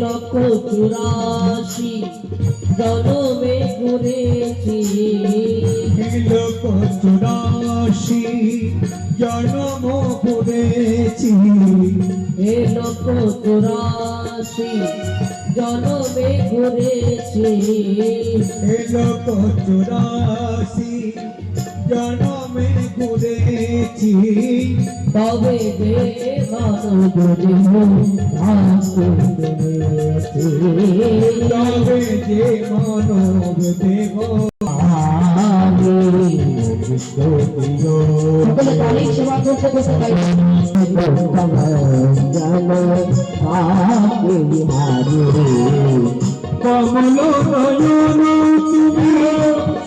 লক্ষ চুরাশি জনমে ঘুরেছি লোক চুরাশি জন্ম করেছি হে লক্ষ চুরাশি জনমে ঘুরেছি এ লোক চুরাশি জন্মে ঘুরেছি তবে গাই কমল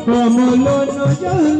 কমল নয়ন